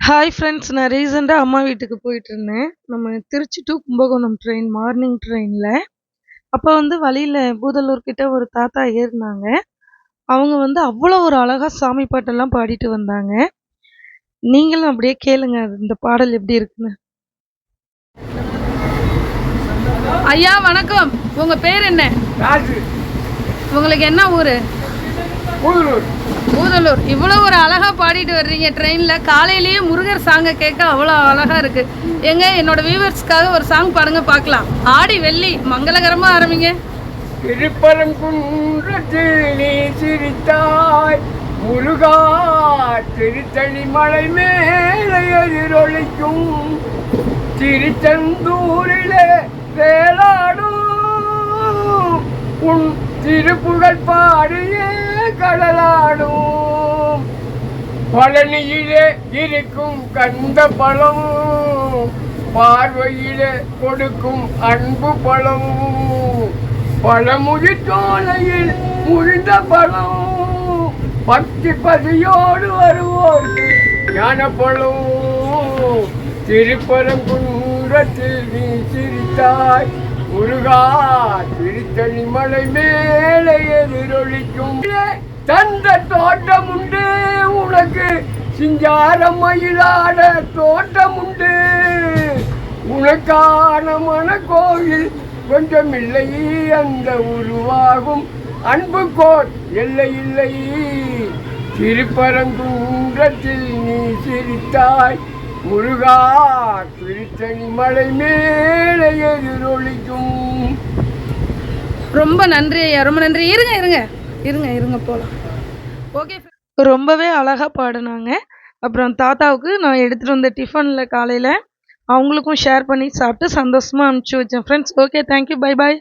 Hi friends நான் ரீசெண்டாக அம்மா வீட்டுக்கு போயிட்டுருந்தேன். நம்ம Trichy to Kumbakonam train morning ட்ரெயினில் அப்போ வந்து வழியில் பூதலூர் கிட்ட ஒரு தாத்தா ஏறினாங்க. அவங்க வந்து அவ்வளோ ஒரு அழகாக சாமி பாட்டெல்லாம் பாடிட்டு வந்தாங்க. நீங்களும் அப்படியே கேளுங்க இந்த பாடல் எப்படி இருக்குன்னு. ஐயா வணக்கம். உங்க பேர் என்ன? ராஜு. உங்களுக்கு என்ன ஊரு? பூதலூர் இவ்வளோ ஒரு அழகா பாடிட்டு வர்றீங்க ட்ரெயினில் காலையிலேயே முருகர் சாங்கை கேட்க அவ்வளோ அழகாக இருக்குது எங்க என்னோட வியூவர்ஸ்க்காக ஒரு சாங் பாடுங்க பார்க்கலாம். ஆடி வெள்ளி மங்களகரமாக ஆரம்பிங்க. திருப்பரங்குன்றத்தில் நீ சிரித்தாய். முருகா திருத்தணி மலை மேலே எதிரொலிக்கும். திருச்செந்தூரிலே வேளாடும். உன் திருப்புகழ் பாடியே பழனியிலே இருக்கும் கந்த பழமும் பார்வையிலே கொடுக்கும் அன்பு பழமும் பழமுடி சோலையில் முழுந்த பழம். பக்தி பதியோடு வருவோர்க்கு ஞான பழம் திருப்பரங்குன்றத்தில் நீ சிரித்தாய் முருகா திருத்தணி மலை மேலே எதிரொலிக்கும். தந்த தோட்டம் உண்டு சிங்காரம் மயிலாட தோட்டம் உண்டு உனக்கான மனக்கோயில் கொஞ்சம் இல்லை அந்த உருவாகும் அன்பு கோட். எல்லை இல்லை. திருப்பரங்குன்றத்தில் நீ சிரித்தாய். முருகா திருத்தணி மலை மேலே எதிரொலிக்கும். ரொம்ப நன்றி ஐயா ரொம்ப நன்றி. இருங்க இருங்க. இருங்க இருங்க போலாம். ஓகே ரொம்பவே அழகாக பாடினாங்க. அப்புறம் தாத்தாவுக்கு நான் எடுத்துகிட்டு வந்த டிஃபனில் காலையில் அவங்களுக்கும் ஷேர் பண்ணி சாப்பிட்டு சந்தோஷமாக அனுப்பிச்சி வச்சேன். Friends okay thank you bye bye